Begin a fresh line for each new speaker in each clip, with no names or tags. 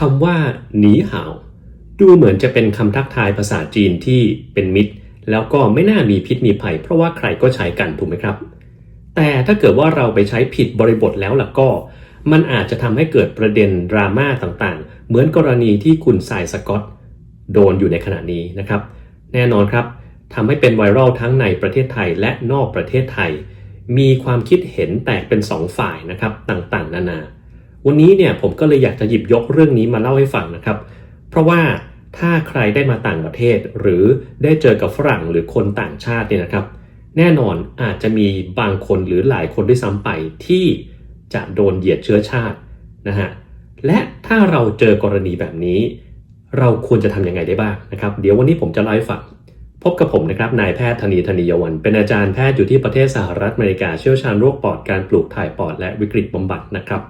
คำว่าหนีห่าวดูเหมือนจะเป็นคำทักทายภาษาจีนที่เป็นมิตร แล้วก็ไม่น่ามีพิษมีภัย เพราะว่าใครก็ใช้กันถูกไหมครับ แต่ถ้าเกิดว่าเราไปใช้ผิดบริบทแล้วล่ะก็ มันอาจจะทำให้เกิดประเด็นดราม่าต่างๆ เหมือนกรณีที่คุณสายสกอตโดนอยู่ในขณะนี้นะครับ แน่นอนครับทำให้เป็นไวรัลทั้งในประเทศไทยและนอกประเทศไทย มีความคิดเห็นแตกเป็น2ฝ่ายนะครับต่างๆ นานา วันนี้เนี่ยผมก็เลยอยากจะหยิบยกเรื่องนี้มาเล่าให้ฟังนะครับ เพราะว่าถ้าใครได้มาต่างประเทศ หรือได้เจอกับฝรั่งหรือคนต่างชาติเนี่ยนะครับ แน่นอนอาจจะมีบางคนหรือหลายคนด้วยซ้ำไปที่จะโดนเหยียดเชื้อชาตินะฮะและถ้าเราเจอกรณีแบบนี้ เราควรจะทำยังไงได้บ้างนะครับ เดี๋ยววันนี้ผมจะเล่าให้ฟังพบกับผมนะครับนายแพทย์ธนีธนียวัน เป็นอาจารย์แพทย์อยู่ที่ประเทศสหรัฐอเมริกาเชี่ยวชาญโรคปอดการปลูกถ่ายปอดและวิกฤตบำบัดนะครับ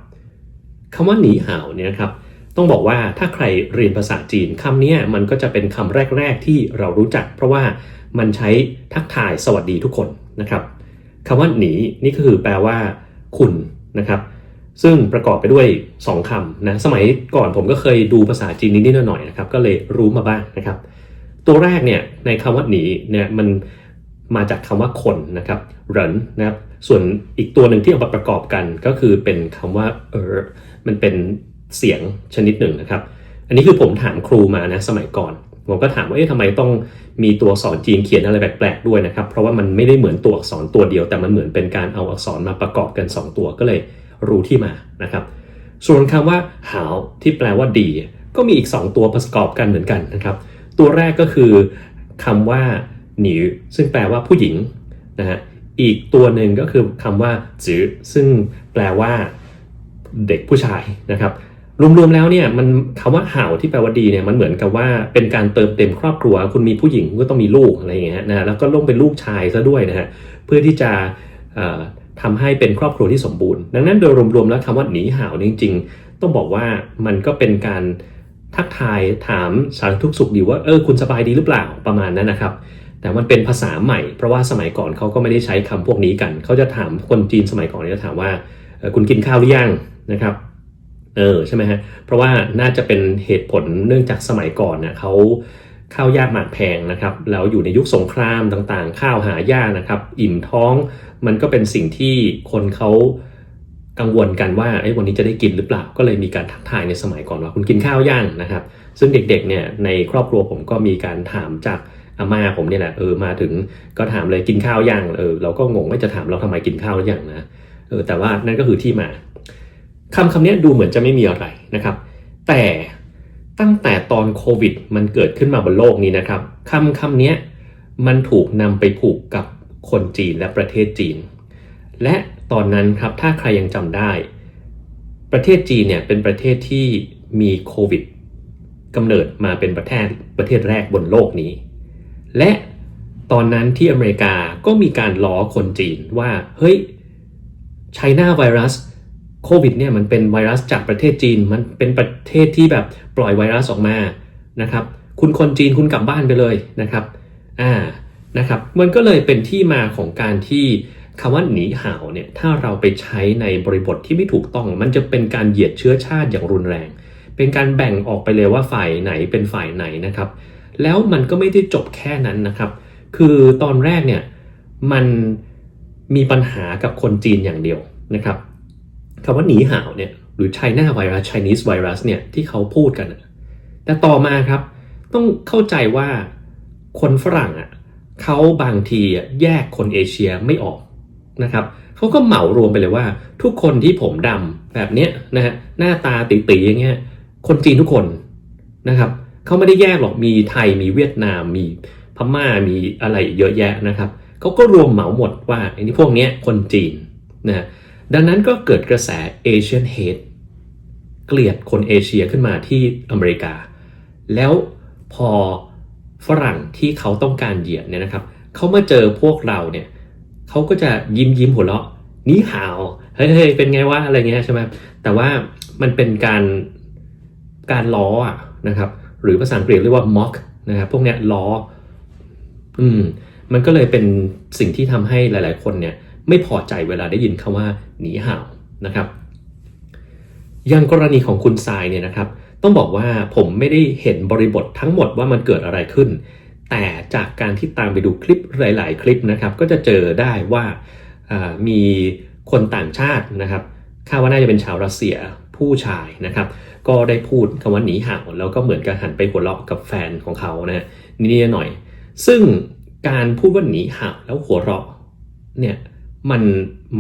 คำว่าหนีห่าวเนี่ยนะครับต้องบอกว่าถ้าใครเรียนภาษาจีนคำนี้มันก็จะเป็นคำแรก ๆ ที่เรารู้จัก เพราะว่ามันใช้ทักทายสวัสดีทุกคนนะครับคำว่าหนีนี่ก็คือแปลว่า คุณนะครับซึ่งประกอบไปด้วย 2คำนะสมัยก่อนผมก็เคยดูภาษาจีนนิดๆหน่อยๆนะครับก็เลยรู้มาบ้างนะครับ ตัวแรกเนี่ยในคำว่าหนีเนี่ยมันมาจากคำว่าคนนะครับเหรินนะครับส่วนอีกตัวหนึ่งที่เอามาประกอบกันก็คือเป็นคำว่าเออ มันเป็นเสียงชนิดหนึ่งนะครับ อันนี้คือผมถามครูมานะสมัยก่อน ผมก็ถามว่าเอ๊ะทำไมต้องมีตัวอักษรจีนเขียนอะไรแปลกๆด้วยนะครับ เพราะว่ามันไม่ได้เหมือนตัวอักษรตัวเดียว แต่มันเหมือนเป็นการเอาอักษรมาประกอบกัน 2 ตัวก็เลยรู้ที่มานะครับ ส่วนคำว่าหาวที่แปลว่าดี ก็มีอีก 2 ตัวประกอบกันเหมือนกันนะครับ ตัวแรกก็คือคำว่าหนิวซึ่งแปลว่าผู้หญิงนะฮะอีกตัวหนึ่งก็คือคำว่าจื้อซึ่งแปลว่า เด็กผู้ชายนะครับรวมๆแล้วเนี่ยมันคำว่าห่าวที่แปลว่าดีเนี่ยมันเหมือนกับว่าเป็นการเติมเต็มครอบครัว คุณมีผู้หญิงก็ต้องมีลูกอะไรอย่างเงี้ยนะแล้วก็ลงเป็นลูกชายซะด้วยนะฮะเพื่อที่จะทำให้เป็นครอบครัวที่สมบูรณ์ ดังนั้นโดยรวมๆแล้วคำว่าหนีห่าวจริง ๆ ต้องบอกว่ามันก็เป็นการทักทายถามสารทุกสุขดีว่าเออคุณสบายดีหรือเปล่าประมาณนั้นนะครับ แต่มันเป็นภาษาใหม่เพราะว่าสมัยก่อนเขาก็ไม่ได้ใช้คำพวกนี้กัน เขาจะถามคนจีนสมัยก่อนจะถามว่าคุณกินข้าวหรือยัง นะครับเออใช่ไหมฮะเพราะว่าน่าจะเป็นเหตุผลเนื่องจากสมัยก่อนเนะ่ยเขาข้าวยากหมากแพงนะครับแล้วอยู่ในยุคสงครามต่างๆ ข้าวหายากนะครับ อิ่มท้องมันก็เป็นสิ่งที่คนเขากังวลกันว่าไอ้วันนี้จะได้กินหรือเปล่าก็เลยมีการทักทายในสมัยก่อนว่าคุณกินข้าวย่างนะครับ ซึ่งเด็กๆเนี่ยในครอบครัวผมก็มีการถามจากอาม่าผมเนี่ยแหละเออมาถึงก็ถามเลยกินข้าวย่างเออเราก็งงว่าจะถามเราทำไมกินข้าวหรือยังนะเออแต่ว่านั่นก็คือที่มา คำคำนี้ดูเหมือนจะไม่มีอะไรนะครับ แต่ตั้งแต่ตอนโควิด มันเกิดขึ้นมาบนโลกนี้นะครับคำคำนี้มันถูกนำไปผูกกับคนจีนและประเทศจีน และตอนนั้นครับถ้าใครยังจำได้ ประเทศจีนเนี่ยเป็นประเทศที่มีโควิดกำเนิดมาเป็นประเทศประเทศแรกบนโลกนี้ และตอนนั้นที่อเมริกาก็มีการล้อคนจีนว่า เฮ้ยไชน่าไวรัส โควิดเนี่ยมันเป็นไวรัสจากประเทศจีน มันเป็นประเทศที่แบบปล่อยไวรัสออกมานะครับ คุณคนจีนคุณกลับบ้านไปเลยนะครับ อ่า นะครับ มันก็เลยเป็นที่มาของการที่คำว่าหนีห่าวเนี่ย ถ้าเราไปใช้ในบริบทที่ไม่ถูกต้อง มันจะเป็นการเหยียดเชื้อชาติอย่างรุนแรง เป็นการแบ่งออกไปเลยว่าฝ่ายไหนเป็นฝ่ายไหนนะครับ แล้วมันก็ไม่ได้จบแค่นั้นนะครับ คือตอนแรกเนี่ย มันมีปัญหากับคนจีนอย่างเดียวนะครับ คำว่าหนีห่าวเนี่ยหรือ China virus Chinese virus เนี่ยที่เขาพูดกัน แต่ต่อมาครับ ต้องเข้าใจว่าคนฝรั่งอะเขาบางทีแยกคนเอเชียไม่ออกนะครับเขาก็เหมารวมไปเลยว่า ทุกคนที่ผมดำแบบเนี้ยนะฮะหน้าตาตีๆอย่างเงี้ยคนจีนทุกคนนะครับเขาไม่ได้แยกหรอกมีไทยมีเวียดนาม มีพม่ามีอะไรเยอะแยะนะครับเขาก็รวมเหมาหมดว่าไอ้นี่พวกเนี้ยคนจีนนะ ดังนั้นก็เกิดกระแส Asian hate เกลียดคนเอเชียขึ้นมาที่อเมริกา แล้วพอฝรั่งที่เขาต้องการเหยียดเนี่ยนะครับ เขามาเจอพวกเราเนี่ยเขาก็จะยิ้มยิ้มหัวเราะนี่หาวเฮ้ยเป็นไงวะอะไรเงี้ยใช่ไหมแต่ว่ามันเป็นการการล้ออะนะครับ หรือภาษาอังกฤษเรียกว่า mock นะครับพวกเนี้ยล้อ อืม มันก็เลยเป็นสิ่งที่ทำให้หลาย ๆ คนเนี่ย ไม่พอใจเวลาได้ยินคำว่าหนีห่าวนะครับอย่างกรณีของคุณทรายเนี่ยนะครับ ต้องบอกว่าผมไม่ได้เห็นบริบททั้งหมดว่ามันเกิดอะไรขึ้น แต่จากการที่ตามไปดูคลิปหลาย ๆ คลิปนะครับ ก็จะเจอได้ว่ามีคนต่างชาตินะครับคาดว่าน่าจะเป็นชาวรัสเซียผู้ชายนะครับ ก็ได้พูดคำว่าหนีห่าวแล้วก็เหมือนกับหันไปหัวเราะกับแฟนของเขานะนิดๆหน่อย ซึ่งการพูดว่าหนีห่าวแล้วหัวเราะเนี่ย มัน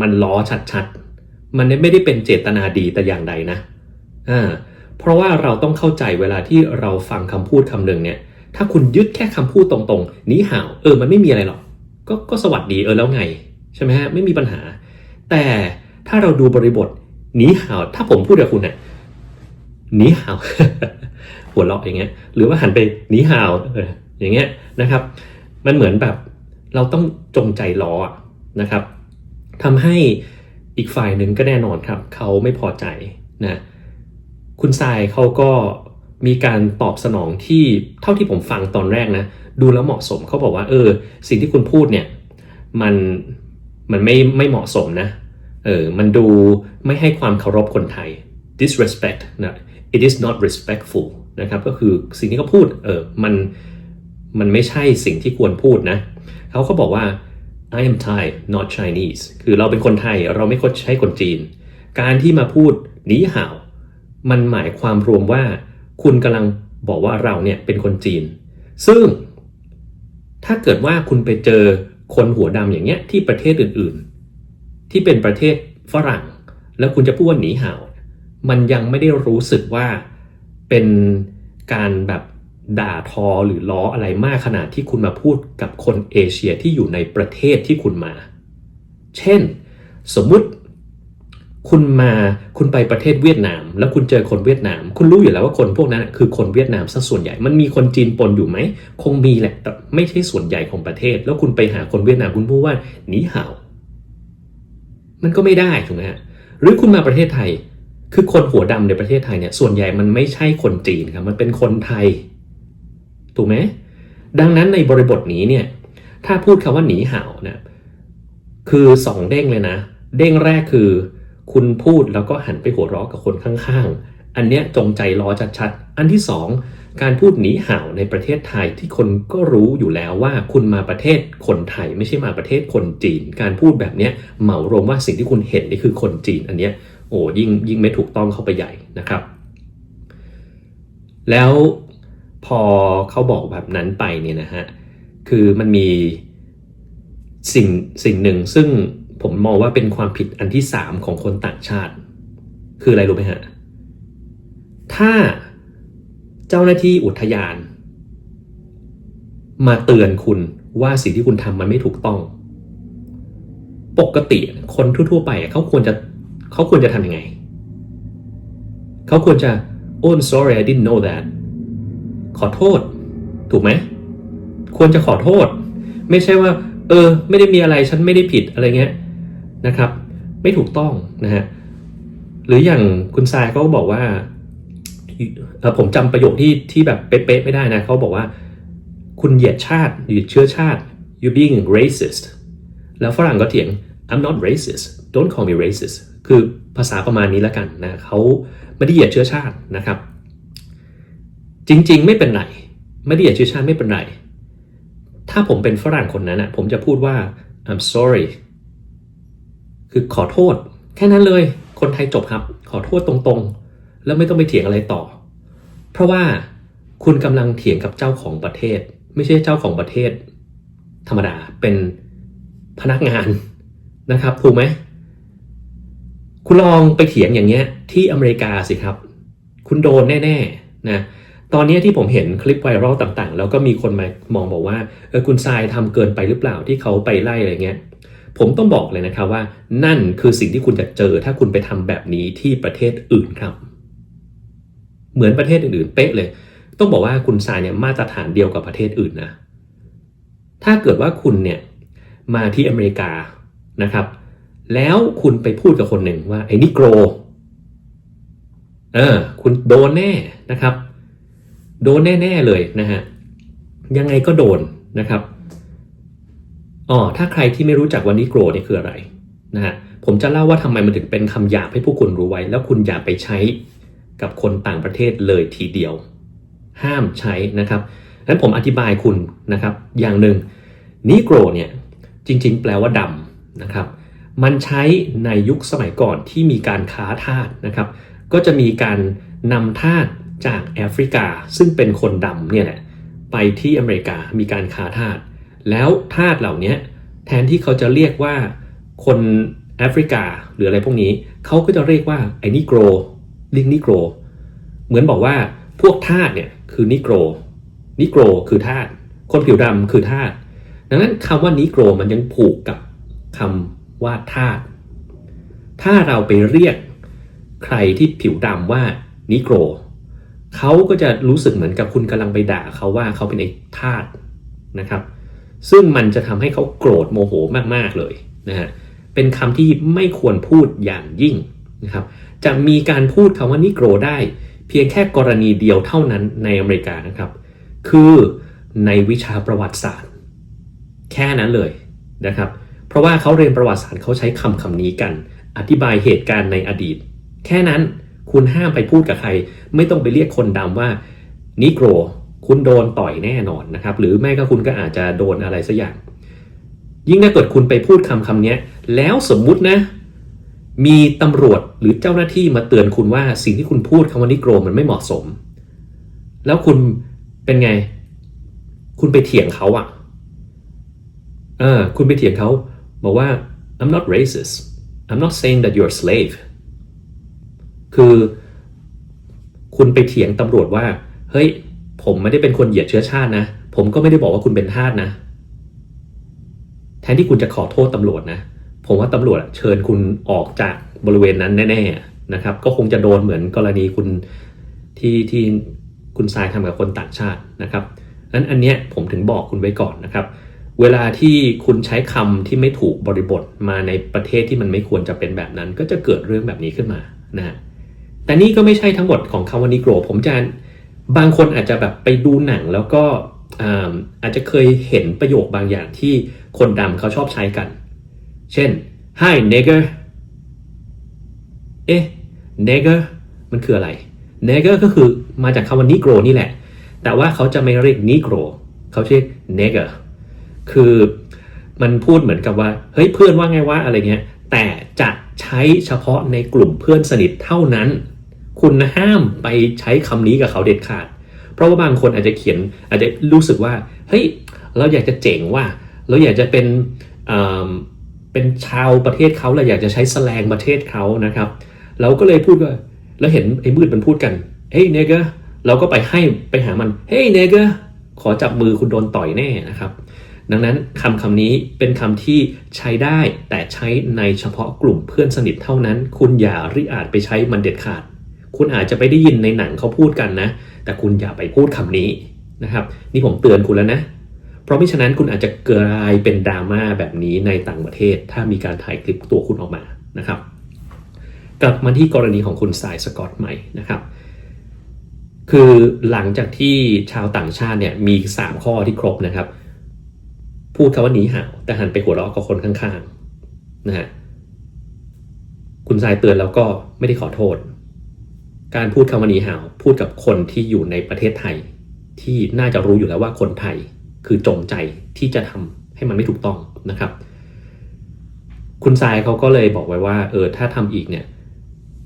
มันล้อชัดๆ มันไม่ได้เป็นเจตนาดีแต่อย่างใดนะอ่าเพราะว่าเราต้องเข้าใจเวลาที่เราฟังคำพูดคำหนึ่งเนี่ย ถ้าคุณยึดแค่คำพูดตรงๆหนีห่าวเออมันไม่มีอะไรหรอกก็ก็สวัสดีเออแล้วไงใช่ไหมฮะไม่มีปัญหา แต่ถ้าเราดูบริบทหนีห่าวถ้าผมพูดกับคุณเนี่ยหนีห่าวหัวเราะอย่างเงี้ย หรือว่าหันไปหนีห่าวเอออย่างเงี้ยนะครับ มันเหมือนแบบเราต้องจงใจล้อนะครับ ทำให้อีกฝ่ายหนึ่งก็แน่นอนครับ เขาไม่พอใจนะคุณทรายเขาก็มีการตอบสนองที่เท่าที่ผมฟังตอนแรกนะ ดูแล้วเหมาะสมเขาบอกว่า เออ สิ่งที่คุณพูดเนี่ยมันมันไม่ไม่เหมาะสมนะเออมันดูไม่ให้ความเคารพคนไทย disrespect นะ it is not respectful นะครับก็คือสิ่งที่เขาพูดเออมันมันไม่ใช่สิ่งที่ควรพูดนะเขาก็บอกว่า I am Thai not Chinese คือเราเป็นคนไทยเราไม่ใช่คนจีน การที่มาพูดหนีห่าว มันหมายความรวมว่า คุณกำลังบอกว่าเราเนี่ยเป็นคนจีน ซึ่ง ถ้าเกิดว่าคุณไปเจอคนหัวดำอย่างเงี้ยที่ประเทศอื่นๆ ที่เป็นประเทศฝรั่ง แล้วคุณจะพูดว่าหนีห่าว มันยังไม่ได้รู้สึกว่าเป็นการแบบ ด่าทอหรือล้ออะไรมากขนาดที่คุณมาพูดกับคนเอเชียที่อยู่ในประเทศที่คุณมา เช่น สมมุติคุณมาคุณไปประเทศเวียดนาม แล้วคุณเจอคนเวียดนาม คุณรู้อยู่แล้วว่าคนพวกนั้นคือคนเวียดนามซะส่วนใหญ่มันมีคนจีนปนอยู่ไหมคงมีแหละแต่ไม่ใช่ส่วนใหญ่ของประเทศ แล้วคุณไปหาคนเวียดนามคุณพูดว่าหนีเห่ามันก็ไม่ได้ถูกไหมฮะหรือคุณมาประเทศไทย คือคนหัวดำในประเทศไทยเนี่ยส่วนใหญ่มันไม่ใช่คนจีนครับมันเป็นคนไทย ถูกไหมดังนั้นในบริบทนี้เนี่ยถ้าพูดคำว่าหนีเห่าเนี่ยคือสองเด้งเลยนะ เด้งแรกคือ คุณพูดแล้วก็หันไปหัวเราะกับคนข้างๆ อันเนี้ยจงใจล้อชัดๆ อันที่สองการพูดหนีเห่าในประเทศไทยที่คนก็รู้อยู่แล้วว่าคุณมาประเทศคนไทยไม่ใช่มาประเทศคนจีน การพูดแบบเนี้ยเหมารวมว่าสิ่งที่คุณเห็นนี่คือคนจีนอันเนี้ยโอ้ยิ่งยิ่งไม่ถูกต้องเข้าไปใหญ่นะครับ แล้ว พอเขาบอกแบบนั้นไปเนี่ยนะฮะคือมันมีสิ่งสิ่งหนึ่งซึ่งผมมองว่าเป็นความผิดอันที่สามของคนต่างชาติ คืออะไรรู้ไหมฮะ ถ้าเจ้าหน้าที่อุทยาน มาเตือนคุณว่าสิ่งที่คุณทำมันไม่ถูกต้อง ปกติคนทั่ว ๆ ไปเขาควรจะเขาควรจะทำยังไง เขาควรจะ oh I'm sorry I didn't know that ขอโทษ ถูกไหม ควรจะขอโทษ ไม่ใช่ว่า เออ ไม่ได้มีอะไรฉันไม่ได้ผิดอะไรเงี้ยนะครับ ไม่ถูกต้องนะฮะหรืออย่างคุณทรายเขาก็บอกว่าผมจำประโยคที่ที่แบบเป๊ะๆไม่ได้นะเขาบอกว่า คุณเหยียดชาติเหยียดเชื้อชาติ you being racist แล้วฝรั่งก็เถียง I'm not racist don't call me racist คือภาษาประมาณนี้แล้วกันนะเขาไม่ได้เหยียดเชื้อชาตินะครับ จริง ๆ ไม่เป็นไรไม่ได้เหยียดเชื้อชาติไม่เป็นไรถ้าผมเป็นฝรั่งคนนั้นนะผมจะพูดว่า I'm sorry คือขอโทษ แค่นั้นเลย คนไทยจบครับ ขอโทษตรงๆ แล้วไม่ต้องไปเถียงอะไรต่อ เพราะว่าคุณกำลังเถียงกับเจ้าของประเทศ ไม่ใช่เจ้าของประเทศ ธรรมดาเป็นพนักงานนะครับถูกไหมคุณลองไปเถียงอย่างเงี้ยที่อเมริกาสิครับ คุณโดนแน่ๆนะ ตอนนี้ที่ผมเห็นคลิปไวรัลต่างๆ แล้วก็มีคนมามองบอกว่าเออคุณทรายทำเกินไปหรือเปล่าที่เขาไปไล่อะไรเงี้ยผมต้องบอกเลยนะครับว่านั่นคือสิ่งที่คุณจะเจอถ้าคุณไปทำแบบนี้ที่ประเทศอื่นครับ เหมือนประเทศอื่นๆเป๊ะเลย ต้องบอกว่าคุณทรายเนี่ยมาตรฐานเดียวกับประเทศอื่นนะถ้าเกิดว่าคุณเนี่ยมาที่อเมริกานะครับ แล้วคุณไปพูดกับคนหนึ่งว่าไอ้นิโกรเออคุณโดนแน่นะครับ โดนแน่ ๆ เลยนะฮะ ยังไงก็โดนนะครับอ๋อถ้าใครที่ไม่รู้จักวันนี้โกรธนี่คืออะไรนะฮะผมจะเล่าว่าทำไมมันถึงเป็นคำหยาบให้ผู้คุณรู้ไว้ แล้วคุณอย่าไปใช้กับคนต่างประเทศเลยทีเดียว ห้ามใช้นะครับงั้นผมอธิบายคุณนะครับ อย่างหนึ่งนิโกรเนี่ยจริงๆ แปลว่าดำนะครับ มันใช้ในยุคสมัยก่อนที่มีการค้าทาสนะครับ ก็จะมีการนำทาส จากแอฟริกาซึ่งเป็นคนดำเนี่ยแหละไปที่อเมริกามีการค้าทาสแล้วทาสเหล่านี้แทนที่เขาจะเรียกว่าคนแอฟริกาหรืออะไรพวกนี้ เขาก็จะเรียกว่าไอ้นิโกรลิงนิโกรเหมือนบอกว่าพวกทาสเนี่ยคือนิโกรนิโกรคือทาสคนผิวดำคือทาสดังนั้นคำว่านิโกรมันยังผูกกับคำว่าทาสถ้าเราไปเรียกใครที่ผิวดำว่านิโกร เขาก็จะรู้สึกเหมือนกับคุณกำลังไปด่าเขาว่าเขาเป็นไอ้ทาสนะครับ ซึ่งมันจะทำให้เขาโกรธโมโหมากๆเลยนะฮะเป็นคำที่ไม่ควรพูดอย่างยิ่งนะครับ จะมีการพูดคำว่านิโกรได้ เพียงแค่กรณีเดียวเท่านั้นในอเมริกานะครับ คือในวิชาประวัติศาสตร์ แค่นั้นเลยนะครับ เพราะว่าเขาเรียนประวัติศาสตร์เขาใช้คำคำนี้กัน อธิบายเหตุการณ์ในอดีต แค่นั้น คุณห้ามไปพูดกับใคร ไม่ต้องไปเรียกคนดำว่านิโกรคุณโดนต่อยแน่นอนนะครับ หรือแม่ก็คุณก็อาจจะโดนอะไรสักอย่าง ยิ่งถ้าเกิดคุณไปพูดคำคำนี้แล้วสมมุตินะ มีตำรวจหรือเจ้าหน้าที่มาเตือนคุณว่าสิ่งที่คุณพูดคำว่านิโกรมันไม่เหมาะสม แล้วคุณเป็นไง คุณไปเถียงเขาอะเออคุณไปเถียงเขาบอกว่า I'm not racist I'm not saying that you're a slave คือคุณไปเถียงตำรวจว่า เฮ้ย ผมไม่ได้เป็นคนเหยียดเชื้อชาตินะ ผมก็ไม่ได้บอกว่าคุณเป็นทาสนะ แทนที่คุณจะขอโทษตำรวจนะ ผมว่าตำรวจเชิญคุณออกจากบริเวณนั้นแน่ๆนะครับ ก็คงจะโดนเหมือนกรณีคุณที่ที่คุณทรายทำกับคนต่างชาตินะครับนั้นอันเนี้ยผมถึงบอกคุณไว้ก่อนนะครับ เวลาที่คุณใช้คำที่ไม่ถูกบริบทมาในประเทศที่มันไม่ควรจะเป็นแบบนั้น ก็จะเกิดเรื่องแบบนี้ขึ้นมานะฮะ แต่นี่ก็ไม่ใช่ทั้งหมดของคำว่านิโกรผมจะบางคนอาจจะแบบไปดูหนังแล้วก็อาอาจจะเคยเห็นประโยคบางอย่างที่คนดำเขาชอบใช้กัน เช่น hi nigger เอ๊ะ nigger มันคืออะไร nigger ก็คือมาจากคำว่า negro นี่แหละ แต่ว่าเขาจะไม่เรียก negro เขาเรียก nigger คือมันพูดเหมือนกับว่า เฮ้ยเพื่อนว่าไงวะอะไรเงี้ย แต่จะใช้เฉพาะในกลุ่มเพื่อนสนิทเท่านั้น คุณห้ามไปใช้คำนี้กับเขาเด็ดขาด เพราะว่าบางคนอาจจะเขียนอาจจะรู้สึกว่าเฮ้ยเราอยากจะเจ๋งว่าเราอยากจะเป็นเป็นชาวประเทศเขาเราอยากจะใช้แสแลงประเทศเขานะครับ เราก็เลยพูดว่าแล้วเห็นไอ้มืดมันพูดกันเฮ้ยเนเกอร์เราก็ไปให้ไปหามันเฮ้ยเนเกอร์ขอจับมือคุณโดนต่อยแน่นะครับ ดังนั้นคำคำนี้เป็นคำที่ใช้ได้แต่ใช้ในเฉพาะกลุ่มเพื่อนสนิทเท่านั้น คุณอย่าริอาจไปใช้มันเด็ดขาด คุณอาจจะไปได้ยินในหนังเขาพูดกันนะ แต่คุณอย่าไปพูดคำนี้นะครับ นี่ผมเตือนคุณแล้วนะ เพราะไม่ฉะนั้นคุณอาจจะกลายเป็นดราม่าแบบนี้ในต่างประเทศ ถ้ามีการถ่ายคลิปตัวคุณออกมานะครับ กลับมาที่กรณีของคุณสายสกอตใหม่นะครับคือหลังจากที่ชาวต่างชาติเนี่ยมี 3 ข้อที่ครบนะครับ พูดคำว่าหนีห่าวแต่หันไปหัวเราะกับคนข้างๆนะฮะคุณสายเตือนแล้วก็ไม่ได้ขอโทษ การพูดคำว่าหนีหาวพูดกับคนที่อยู่ในประเทศไทย ที่น่าจะรู้อยู่แล้วว่าคนไทยคือจงใจที่จะทำให้มันไม่ถูกต้องนะครับ คุณทรายเขาก็เลยบอกไว้ว่าเออถ้าทำอีกเนี่ย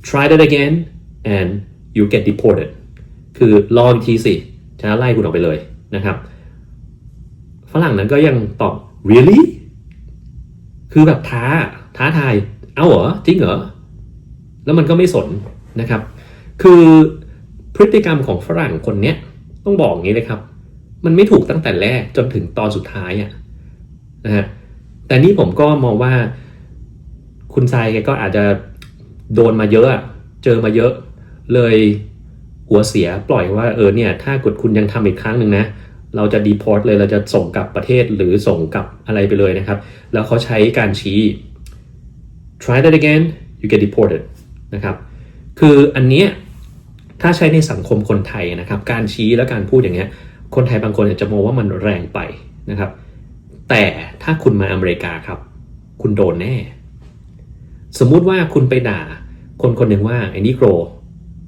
try that again and you get deported คือรออีกทีสิจะไล่คุณออกไปเลยนะครับฝรั่งนั้นก็ยังตอบ really คือแบบท้าท้าทาย เอาเหรอ จริงเหรอ แล้วมันก็ไม่สนนะครับ คือพฤติกรรมของฝรั่งคนเนี้ยต้องบอกอย่างนี้เลยครับ มันไม่ถูกตั้งแต่แรกจนถึงตอนสุดท้ายอะนะฮะแต่นี่ผมก็มองว่า คุณทรายแกก็อาจจะโดนมาเยอะเจอมาเยอะ เลยหัวเสียปล่อยว่าเออเนี่ย ถ้ากดคุณยังทำอีกครั้งหนึ่งนะเราจะดีพอร์ตเลยเราจะส่งกลับประเทศหรือส่งกลับอะไรไปเลยนะครับ แล้วเขาใช้การชี้ try that again you get deported นะครับ คืออันเนี้ย ถ้าใช้ในสังคมคนไทยนะครับ การชี้และการพูดอย่างเงี้ย คนไทยบางคนอาจจะมองว่ามันแรงไปนะครับ แต่ถ้าคุณมาอเมริกาครับ คุณโดนแน่ สมมุติว่าคุณไปด่า คนคนหนึ่งว่าไอ้นิโกร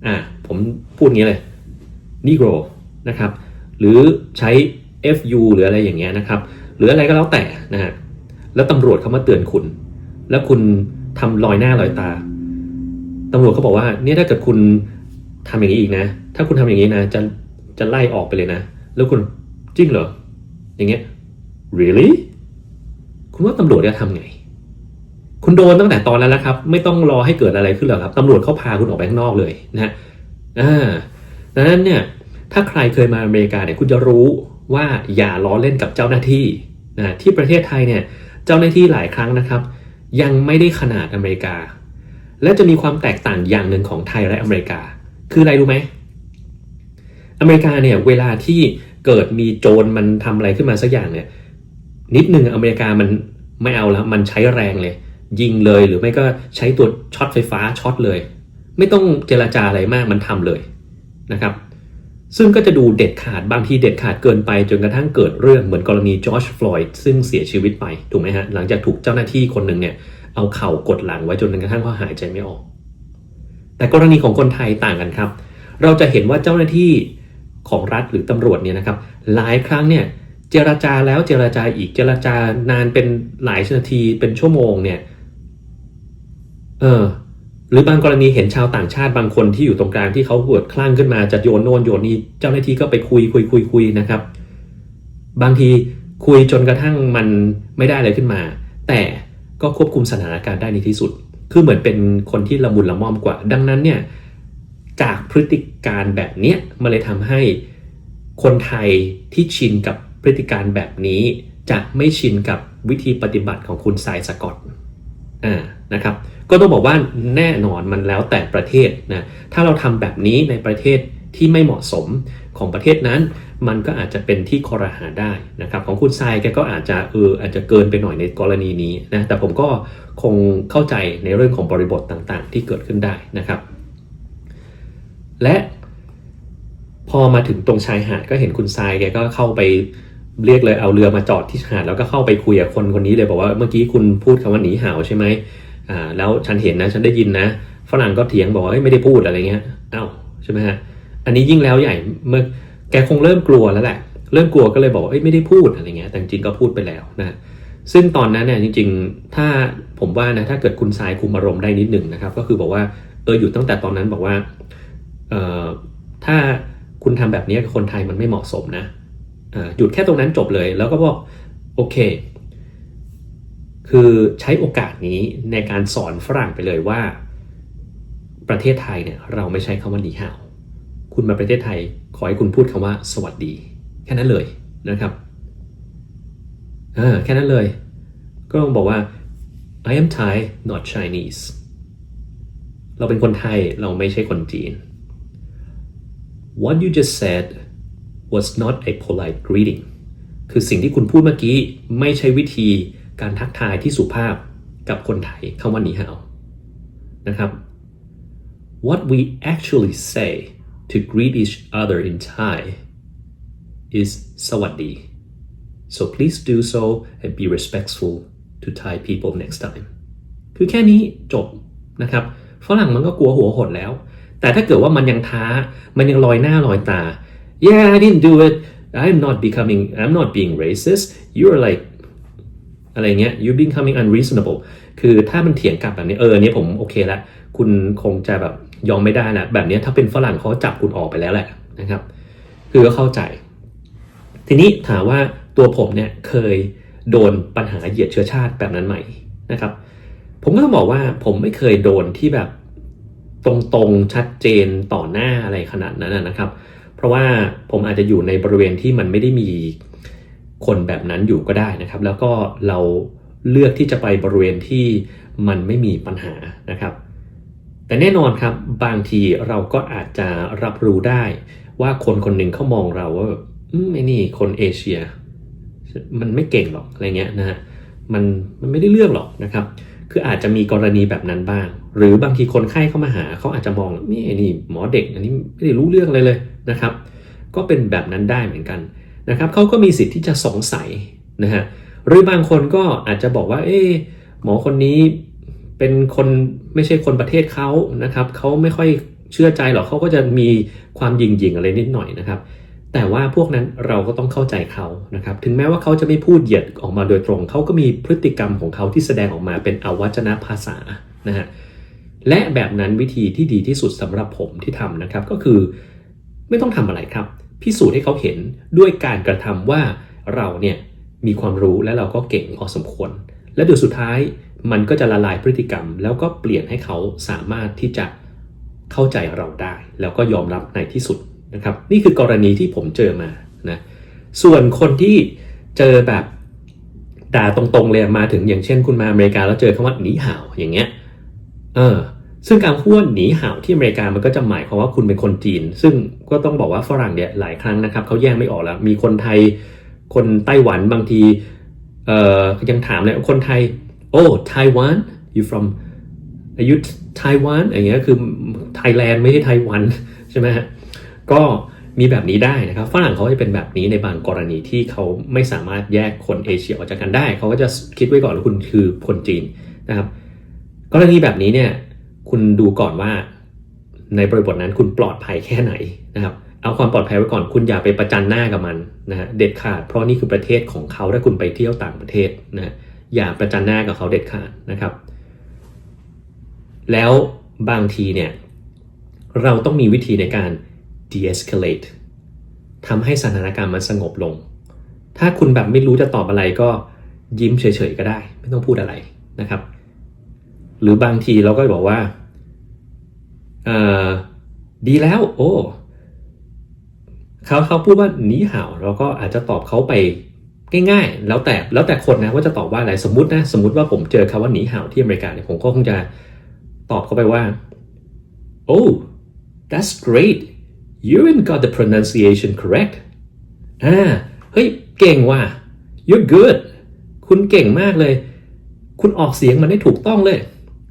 อะผมพูดงี้เลย Negro นะครับ หรือใช้ FU หรืออะไรอย่างเงี้ยนะครับ หรืออะไรก็แล้วแต่นะฮะแล้วตำรวจเขามาเตือนคุณ แล้วคุณทำลอยหน้าลอยตาตำรวจเขาบอกว่าเนี่ยถ้าเกิดคุณ ทำอย่างนี้อีกนะ ถ้าคุณทำอย่างนี้นะ จะจะไล่ออกไปเลยนะ แล้วคุณจริงเหรอ อย่างเงี้ย really คุณว่าตำรวจจะทำไง คุณโดนตั้งแต่ตอนนั้นแล้วครับ ไม่ต้องรอให้เกิดอะไรขึ้นหรอกครับตำรวจเขาพาคุณออกไปข้างนอกเลยนะฮะอ่าดังนั้นเนี่ย ถ้าใครเคยมาอเมริกาเนี่ย คุณจะรู้ว่าอย่าล้อเล่นกับเจ้าหน้าที่นะที่ประเทศไทยเนี่ย เจ้าหน้าที่หลายครั้งนะครับ ยังไม่ได้ขนาดอเมริกา และจะมีความแตกต่างอย่างหนึ่งของไทยและอเมริกา คืออะไรรู้ไหม อเมริกาเนี่ยเวลาที่เกิดมีโจรมันทำอะไรขึ้นมาสักอย่างเนี่ย นิดนึงอเมริกามันไม่เอาแล้วมันใช้แรงเลย ยิงเลยหรือไม่ก็ใช้ตัวช็อตไฟฟ้าช็อตเลย ไม่ต้องเจรจาอะไรมากมันทำเลยนะครับ ซึ่งก็จะดูเด็ดขาดบางทีเด็ดขาดเกินไป จนกระทั่งเกิดเรื่องเหมือนกรณีจอร์จฟลอยด์ซึ่งเสียชีวิตไปถูกไหมฮะหลังจากถูกเจ้าหน้าที่คนหนึ่งเนี่ยเอาเข่ากดหลังไว้จนกระทั่งเขาหายใจไม่ออก แต่กรณีของคนไทยต่างกันครับ เราจะเห็นว่าเจ้าหน้าที่ของรัฐหรือตำรวจเนี่ยนะครับ หลายครั้งเนี่ยเจรจาแล้วเจรจาอีกเจรจานานเป็นหลายนาทีเป็นชั่วโมงเนี่ยเออหรือบางกรณีเห็นชาวต่างชาติบางคนที่อยู่ตรงกลางที่เขาเกิดคลั่งขึ้นมาจะโยนโน่นโยนนี่เจ้าหน้าที่ก็ไปคุยคุยคุยคุยนะครับ บางทีคุยจนกระทั่งมันไม่ได้อะไรขึ้นมา แต่ก็ควบคุมสถานการณ์ได้ในที่สุด คือเหมือนเป็นคนที่ละมุนละม่อมกว่า ดังนั้นเนี่ยจากพฤติการแบบเนี้ยมันเลยทำให้คนไทยที่ชินกับพฤติการแบบนี้ จะไม่ชินกับวิธีปฏิบัติของคุณสายสกอตอ่านะครับ ก็ต้องบอกว่าแน่นอนมันแล้วแต่ประเทศนะถ้าเราทำแบบนี้ในประเทศที่ไม่เหมาะสมของประเทศนั้น มันก็อาจจะเป็นที่คอรหาได้นะครับของคุณทรายแกก็อาจจะเอออาจจะเกินไปหน่อยในกรณีนี้นะแต่ผมก็คงเข้าใจในเรื่องของบริบทต่างๆ ที่เกิดขึ้นได้นะครับ และพอมาถึงตรงชายหาดก็เห็นคุณทรายแกก็เข้าไปเรียกเลยเอาเรือมาจอดที่หาดแล้วก็เข้าไปคุยกับคนคนนี้เลยบอกว่าเมื่อกี้คุณพูดคำว่าหนีห่าวใช่ไหมอ่าแล้วฉันเห็นนะฉันได้ยินนะฝรั่งก็เถียงบอกว่าไม่ได้พูดอะไรเงี้ยอ้าวใช่ไหมฮะอันนี้ยิ่งแล้วใหญ่เมื่อ แกคงเริ่มกลัวแล้วแหละ เริ่มกลัวก็เลยบอกว่าไม่ได้พูดอะไรเงี้ยแต่จริงก็พูดไปแล้วนะซึ่งตอนนั้นเนี่ยจริง ๆ ถ้าผมว่านะถ้าเกิดคุณทรายคุมอารมณ์ได้นิดหนึ่งนะครับ ก็คือบอกว่าเอออยู่ตั้งแต่ตอนนั้นบอกว่าเอ่อถ้าคุณทำแบบนี้กับคนไทยมันไม่เหมาะสมนะหยุดแค่ตรงนั้นจบเลย แล้วก็บอกโอเค คือใช้โอกาสนี้ในการสอนฝรั่งไปเลยว่า ประเทศไทยเนี่ยเราไม่ใช้คำว่าหนีห่าว คุณมาประเทศไทย ขอให้คุณพูดคำว่าสวัสดี แค่นั้นเลยนะครับอ่าแค่นั้นเลย ก็ต้องบอกว่า I am Thai not Chinese เราเป็นคนไทยเราไม่ใช่คนจีน What you just said was not a polite greeting คือสิ่งที่คุณพูดเมื่อกี้ไม่ใช่วิธีการทักทายที่สุภาพกับคนไทยคำว่าหนีหาวนะครับ What we actually say to greet each other in Thai is สวัสดี so please do so and be respectful to Thai people next time คือแค่นี้จบนะครับ ฝรั่งมันก็กลัวหัวหดแล้ว แต่ถ้าเกิดว่ามันยังท้า มันยังลอยหน้าลอยตา yeah I didn't do it I'm not becoming I'm not being racist you're like อะไรเงี้ย you becoming unreasonable คือถ้ามันเถียงกลับแบบนี้เออเนี่ยผมโอเคละคุณคงจะแบบยอมไม่ได้นะแบบนี้ถ้าเป็นฝรั่งเขาจับคุณออกไปแล้วแหละนะครับ คือก็เข้าใจ ทีนี้ถามว่าตัวผมเนี่ยเคยโดนปัญหาเหยียดเชื้อชาติแบบนั้นไหมนะครับ ผมก็ต้องบอกว่าผมไม่เคยโดนที่แบบตรงๆชัดเจนต่อหน้าอะไรขนาดนั้นนะครับ เพราะว่าผมอาจจะอยู่ในบริเวณที่มันไม่ได้มี คนแบบนั้นอยู่ก็ได้นะครับ แล้วก็เราเลือกที่จะไปบริเวณที่มันไม่มีปัญหานะครับ แต่แน่นอนครับบางทีเราก็อาจจะรับรู้ได้ว่าคนคนหนึ่งเขามองเราว่าอืมไอ้นี่คนเอเชีย มันไม่เก่งหรอกอะไรเงี้ยนะฮะมันมันไม่ได้เรื่องหรอกนะครับ คืออาจจะมีกรณีแบบนั้นบ้าง หรือบางทีคนไข้เข้ามาหาเขาอาจจะมองนี่ไอ้นี่หมอเด็กอันนี้ไม่ได้รู้เรื่องอะไรเลยนะครับ ก็เป็นแบบนั้นได้เหมือนกัน นะครับเขาก็มีสิทธิ์ที่จะสงสัยนะฮะหรือบางคนก็อาจจะบอกว่า เอ๊หมอคนนี้เป็นคนไม่ใช่คนประเทศเขานะครับเขาไม่ค่อยเชื่อใจหรอกเขาก็จะมีความยิงยิงอะไรนิดหน่อยนะครับ แต่ว่าพวกนั้นเราก็ต้องเข้าใจเขานะครับ ถึงแม้ว่าเขาจะไม่พูดเหยียดออกมาโดยตรง เขาก็มีพฤติกรรมของเขาที่แสดงออกมาเป็นอวัจนภาษานะฮะและแบบนั้นวิธีที่ดีที่สุดสำหรับผมที่ทำนะครับ ก็คือไม่ต้องทำอะไรครับ พิสูจน์ให้เขาเห็นด้วยการกระทำว่าเราเนี่ยมีความรู้และเราก็เก่งพอสมควร และเดี๋ยวสุดท้ายมันก็จะละลายพฤติกรรม แล้วก็เปลี่ยนให้เขาสามารถที่จะเข้าใจเราได้ แล้วก็ยอมรับในที่สุดนะครับ นี่คือกรณีที่ผมเจอมานะส่วนคนที่เจอแบบด่าตรงๆเลยมาถึงอย่างเช่นคุณมาอเมริกาแล้วเจอคำว่าหนีห่าวอย่างเงี้ยเออ ซึ่งการพูดว่าหนีห่าวที่อเมริกามันก็จะหมายความว่าคุณเป็นคนจีน ซึ่งก็ต้องบอกว่าฝรั่งเนี่ยหลายครั้งนะครับเขาแยกไม่ออกแล้ว มีคนไทย คนไต้หวันบางทีเอ่อยังถามเลยคนไทย โอ้ไต้หวัน you from อายุไต้หวันอย่างเงี้ยคือไทยแลนด์ไม่ใช่ไต้หวันใช่ไหมฮะก็มีแบบนี้ได้นะครับฝรั่งเขาจะเป็นแบบนี้ในบางกรณีที่เขาไม่สามารถแยกคนเอเชียออกจากกันได้ เขาก็จะคิดไว้ก่อนว่าคุณคือคนจีนนะครับ กรณีแบบนี้เนี่ย คุณดูก่อนว่า ในบริบทนั้นคุณปลอดภัยแค่ไหนนะครับ เอาความปลอดภัยไว้ก่อนคุณอย่าไปประจันหน้ากับมันนะฮะเด็ดขาด เพราะนี่คือประเทศของเขาถ้าคุณไปเที่ยวต่างประเทศนะฮะอย่าประจันหน้ากับเขาเด็ดขาดนะครับ แล้วบางทีเนี่ยเราต้องมีวิธีในการ de-escalate ทำให้สถานการณ์มันสงบลง ถ้าคุณแบบไม่รู้จะตอบอะไรก็ยิ้มเฉยๆก็ได้ ไม่ต้องพูดอะไรนะครับ หรือบางทีเราก็บอกว่าเออดีแล้ว โอ้เขาเขาพูดว่าหนีห่าวเราก็อาจจะตอบเขาไปง่ายๆ แล้วแต่แล้วแต่คนนะว่าจะตอบว่าอะไรสมมตินะสมมติว่าผมเจอคำว่าหนีห่าวที่อเมริกาเนี่ยผมก็คงจะตอบเขาไปว่า oh that's great you even got the pronunciation correct อ่าเฮ้ยเก่งว่ะ you're good คุณเก่งมากเลย คุณออกเสียงมันได้ถูกต้องเลย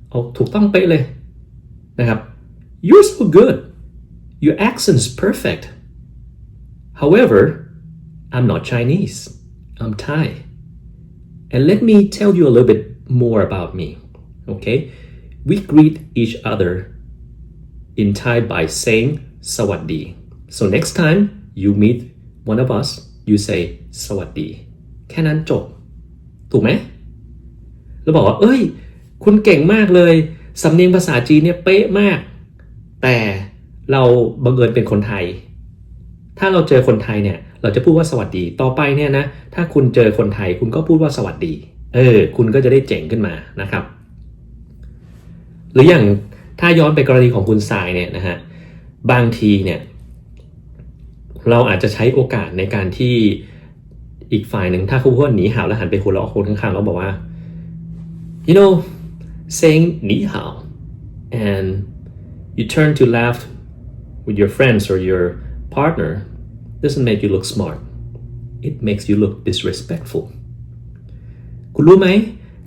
เอาถูกต้องเป๊ะเลยนะครับ you're so good your accent's perfect however I'm not Chinese I'm Thai and let me tell you a little bit more about me okay we greet each other in Thai by saying สวัสดี so next time you meet one of us you say สวัสดี แค่นั้นจบ ถูกไหม แล้วบอกว่า เอ้ย คุณเก่งมากเลย สำเนียงภาษาจีนเนี่ยเป๊ะมาก แต่เราบังเอิญเป็นคนไทย ถ้าเราเจอคนไทยเนี่ย เราจะพูดว่าสวัสดี ต่อไปเนี่ยนะ ถ้าคุณเจอคนไทยคุณก็พูดว่าสวัสดี เออ คุณก็จะได้เจ๋งขึ้นมานะครับ หรืออย่างถ้าย้อนไปกรณีของคุณทรายเนี่ยนะฮะ บางทีเนี่ย เราอาจจะใช้โอกาสในการที่อีกฝ่ายหนึ่งถ้าเขาพูดหนีห่าวแล้วหันไปหัวเราะคนข้างๆแล้วบอกว่า you know saying หนีห่าว and you turn to laugh with your friends or your partner doesn't make you look smart it makes you look disrespectful คุณรู้ไหม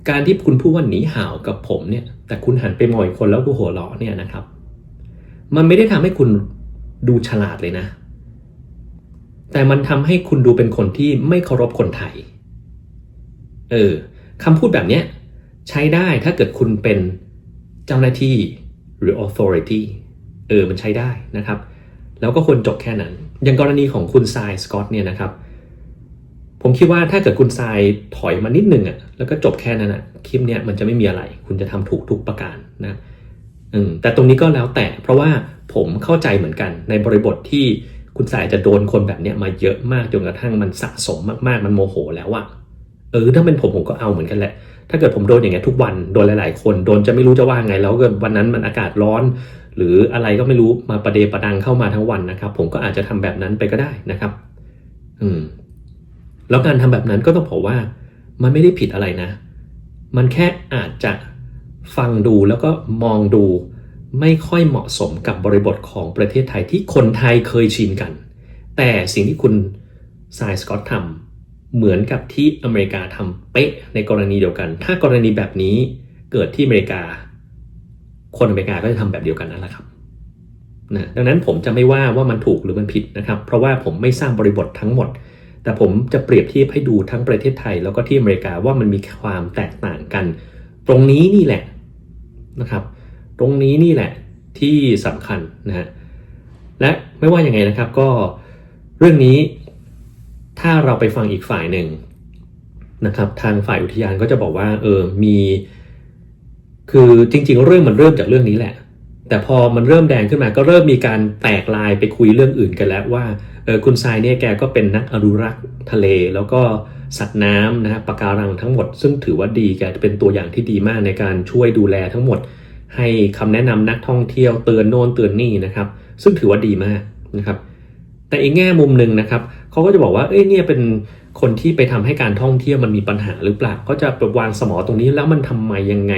การที่คุณพูดว่าหนีห่าวกับผมเนี่ย แต่คุณหันไปมองอีกคนแล้วก็หัวเราะเนี่ยนะครับ มันไม่ได้ทำให้คุณดูฉลาดเลยนะ แต่มันทำให้คุณดูเป็นคนที่ไม่เคารพคนไทย เออคำพูดแบบเนี้ย ใช้ได้ถ้าเกิดคุณเป็นเจ้าหน้าที่หรือ authority เออมันใช้ได้นะครับ แล้วก็ควรจบแค่นั้น อย่างกรณีของคุณทรายสกอตเนี่ยนะครับ ผมคิดว่าถ้าเกิดคุณทรายถอยมานิดนึงอะ่ะแล้วก็จบแค่นั้นอะ่ะคลิปเนี่ยมันจะไม่มีอะไร คุณจะทำถูกทุกประการนะอืมแต่ตรงนี้ก็แล้วแต่เพราะว่าผมเข้าใจเหมือนกันในบริบทที่คุณสายจะโดนคนแบบเนี้ยมาเยอะมากจนกระทั่งมันสะสมมากๆ มันโมโหแล้วอะ เออถ้าเป็นผมผมก็เอาเหมือนกันแหละ ถ้าเกิดผมโดนอย่างเงี้ยทุกวันโดนหลาย ๆ คนโดนจะไม่รู้จะว่าไง แล้วเกิดวันนั้นมันอากาศร้อน หรืออะไรก็ไม่รู้มาประเดประดังเข้ามาทั้งวันนะครับ ผมก็อาจจะทำแบบนั้นไปก็ได้นะครับ อืม แล้วการทำแบบนั้นก็ต้องบอกว่า มันไม่ได้ผิดอะไรนะ มันแค่อาจจะฟังดูแล้วก็มองดูไม่ค่อยเหมาะสมกับบริบทของประเทศไทยที่คนไทยเคยชินกัน แต่สิ่งที่คุณสายสกอตทำ เหมือนกับที่อเมริกาทำเป๊ะในกรณีเดียวกัน ถ้ากรณีแบบนี้เกิดที่อเมริกา คนอเมริกาก็จะทำแบบเดียวกันนั่นแหละครับนะดังนั้นผมจะไม่ว่าว่ามันถูกหรือมันผิดนะครับ เพราะว่าผมไม่สร้างบริบททั้งหมด แต่ผมจะเปรียบเทียบให้ดูทั้งประเทศไทย แล้วก็ที่อเมริกาว่ามันมีความแตกต่างกัน ตรงนี้นี่แหละนะครับ ตรงนี้นี่แหละที่สำคัญนะฮะและไม่ว่ายังไงนะครับก็เรื่องนี้ ถ้าเราไปฟังอีกฝ่ายหนึ่งนะครับ ทางฝ่ายอุทยานก็จะบอกว่าเออมี คือจริง ๆ เรื่องมันเริ่มจากเรื่องนี้แหละ แต่พอมันเริ่มแดงขึ้นมาก็เริ่มมีการแตกลายไปคุยเรื่องอื่นกันแล้วว่าเออคุณทรายเนี่ยแกก็เป็นนักอนุรักษ์ทะเล แล้วก็สัตว์น้ำนะฮะปะการังทั้งหมด ซึ่งถือว่าดีแกเป็นตัวอย่างที่ดีมากในการช่วยดูแลทั้งหมด ให้คำแนะนำนักท่องเที่ยวเตือนโน่นเตือนนี่นะครับ ซึ่งถือว่าดีมากนะครับ แต่อีกแง่มุมหนึ่งนะครับ เขาก็จะบอกว่าเอ้ยเนี่ยเป็นคนที่ไปทำให้การท่องเที่ยวมันมีปัญหาหรือเปล่าก็จะปวางสมอตรงนี้แล้วมันทำไมยังไง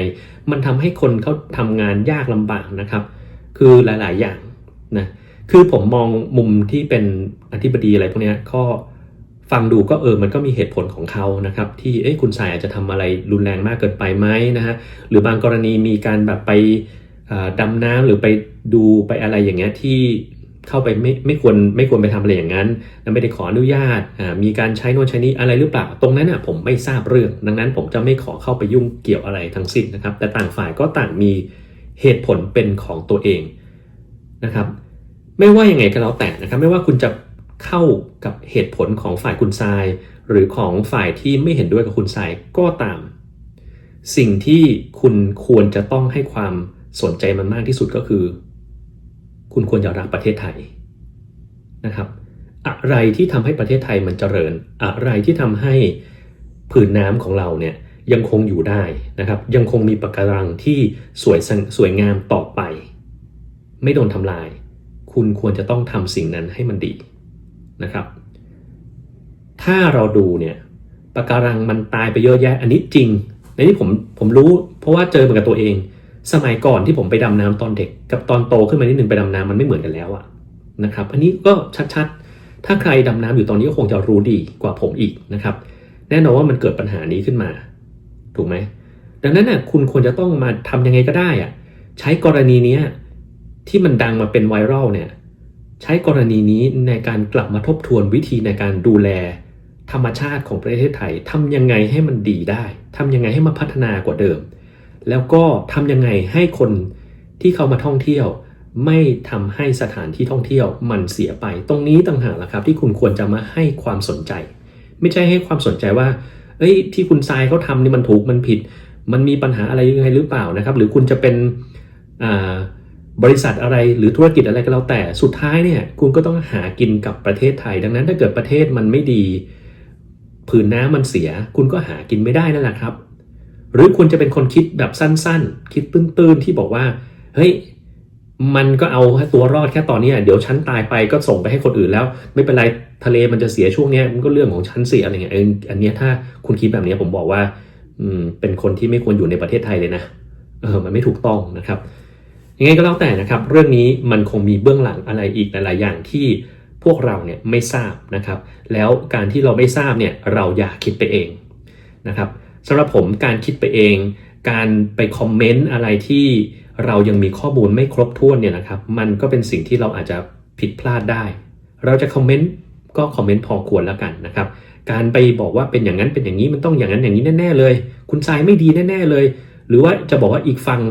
มันทำให้คนเขาทำงานยากลำบากนะครับ คือหลาย ๆ อย่างนะคือผมมองมุมที่เป็นอธิบดีอะไรพวกนี้ก็ฟังดูก็เออมันก็มีเหตุผลของเขานะครับ ที่เอ้คุณสายอาจจะทำอะไรรุนแรงมากเกินไปไหมนะฮะหรือบางกรณีมีการแบบไปดำน้ำหรือไปดูไปอะไรอย่างเงี้ยที่ เข้าไปไม่ไม่ควรไม่ควรไปทำอะไรอย่างนั้นและไม่ได้ขออนุญาตมีการใช้น่นใช้นี้อะไรหรือเปล่า ตรงนั้นอะผมไม่ทราบเรื่อง ดังนั้นผมจะไม่ขอเข้าไปยุ่งเกี่ยวอะไรทั้งสิ้นนะครับ แต่ต่างฝ่ายก็ต่างมีเหตุผลเป็นของตัวเองนะครับ ไม่ว่ายังไงก็แล้วแต่นะครับ ไม่ว่าคุณจะเข้ากับเหตุผลของฝ่ายคุณทราย หรือของฝ่ายที่ไม่เห็นด้วยกับคุณทรายก็ตาม สิ่งที่คุณควรจะต้องให้ความสนใจมันมากที่สุดก็คือ คุณควรจะรักประเทศไทยนะครับ อะไรที่ทำให้ประเทศไทยมันเจริญ อะไรที่ทำให้ผืนน้ำของเราเนี่ยยังคงอยู่ได้นะครับ ยังคงมีปะการังที่สวยสวยงามต่อไป ไม่โดนทำลาย คุณควรจะต้องทำสิ่งนั้นให้มันดีนะครับ ถ้าเราดูเนี่ยปะการังมันตายไปเยอะแยะอันนี้จริงในที่ผมผมรู้เพราะว่าเจอมากับตัวเอง สมัยก่อนที่ผมไปดำน้ำตอนเด็ก กับตอนโตขึ้นมานิดนึงไปดำน้ำมันไม่เหมือนกันแล้วอะนะครับ อันนี้ก็ชัดๆ ถ้าใครดำน้ำอยู่ตอนนี้ก็คงจะรู้ดีกว่าผมอีกนะครับ แน่นอนว่ามันเกิดปัญหานี้ขึ้นมา ถูกไหม ดังนั้นน่ะคุณควรจะต้องมาทำยังไงก็ได้อะใช้กรณีเนี้ยที่มันดังมาเป็นไวรัลเนี่ย ใช้กรณีนี้ในการกลับมาทบทวนวิธีในการดูแลธรรมชาติของประเทศไทยทำยังไงให้มันดีได้ทำยังไงให้มันพัฒนากว่าเดิม แล้วก็ทำยังไงให้คนที่เขามาท่องเที่ยว ไม่ทำให้สถานที่ท่องเที่ยวมันเสียไป ตรงนี้ต่างหากละครับที่คุณควรจะมาให้ความสนใจ ไม่ใช่ให้ความสนใจว่าเอ้ยที่คุณทรายเขาทำนี่มันถูกมันผิด มันมีปัญหาอะไรยังไงหรือเปล่านะครับ หรือคุณจะเป็นบริษัทอะไรหรือธุรกิจอะไรก็แล้วแต่สุดท้ายเนี่ยคุณก็ต้องหากินกับประเทศไทย ดังนั้นถ้าเกิดประเทศมันไม่ดี ผืนน้ำมันเสีย คุณก็หากินไม่ได้นั่นแหละครับ หรือคุณจะเป็นคนคิดแบบสั้นๆ คิดตื้นๆที่บอกว่า เฮ้ย มันก็เอาตัวรอดแค่ตอนนี้เดี๋ยวฉันตายไปก็ส่งไปให้คนอื่นแล้ว ไม่เป็นไรทะเลมันจะเสียช่วงนี้มันก็เรื่องของฉันสียอะไรเงี้ยอันนี้ถ้าคุณคิดแบบนี้ผมบอกว่าอืมเป็นคนที่ไม่ควรอยู่ในประเทศไทยเลยนะเออมันไม่ถูกต้องนะครับยังไงก็แล้วแต่นะครับ เรื่องนี้มันคงมีเบื้องหลังอะไรอีกหลาย ๆ อย่างที่พวกเราเนี่ยไม่ทราบนะครับ แล้วการที่เราไม่ทราบเนี่ยเราอย่าคิดไปเองนะครับ สำหรับผมการคิดไปเอง การไปคอมเมนต์อะไรที่เรายังมีข้อมูลไม่ครบถ้วนเนี่ยนะครับ มันก็เป็นสิ่งที่เราอาจจะผิดพลาดได้ เราจะคอมเมนต์ก็คอมเมนต์พอควรแล้วกันนะครับ การไปบอกว่าเป็นอย่างนั้นเป็นอย่างนี้มันต้องอย่างนั้นอย่างนี้แน่ ๆ เลย คุณทรายไม่ดีแน่ ๆเลย หรือว่าจะบอกว่าอีกฝั่ง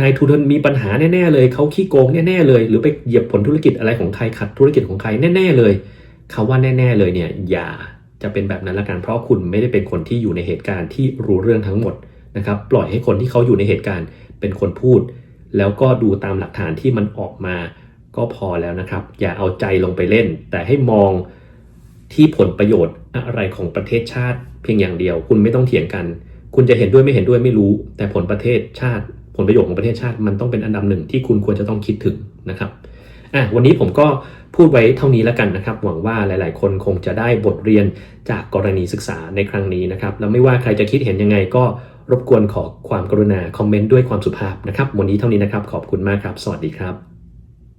นายทุนมีปัญหาแน่ๆเลยเขาขี้โกงแน่ๆเลย หรือไปเหยียบผลธุรกิจอะไรของใครขัดธุรกิจของใครแน่ ๆเลยคาว่าแน่ ๆเลยเนี่ยอย่า จะเป็นแบบนั้นละกันเพราะคุณไม่ได้เป็นคนที่อยู่ในเหตุการณ์ที่รู้เรื่องทั้งหมดนะครับ ปล่อยให้คนที่เขาอยู่ในเหตุการณ์เป็นคนพูด แล้วก็ดูตามหลักฐานที่มันออกมาก็พอแล้วนะครับ อย่าเอาใจลงไปเล่น แต่ให้มองที่ผลประโยชน์อะไรของประเทศชาติ เพียงอย่างเดียว คุณไม่ต้องเถียงกัน คุณจะเห็นด้วยไม่เห็นด้วยไม่รู้ แต่ผลประเทศชาติ ผลประโยชน์ของประเทศชาติมันต้องเป็นอันดับหนึ่งที่คุณควรจะต้องคิดถึงนะครับ อะวันนี้ผมก็พูดไว้เท่านี้แล้วกันนะครับ หวังว่าหลาย ๆ คนคงจะได้บทเรียนจากกรณีศึกษาในครั้งนี้นะครับ แล้วไม่ว่าใครจะคิดเห็นยังไงก็รบกวนขอความกรุณาคอมเมนต์ด้วยความสุภาพนะครับ วันนี้เท่านี้นะครับ ขอบคุณมากครับ สวัสดีครับ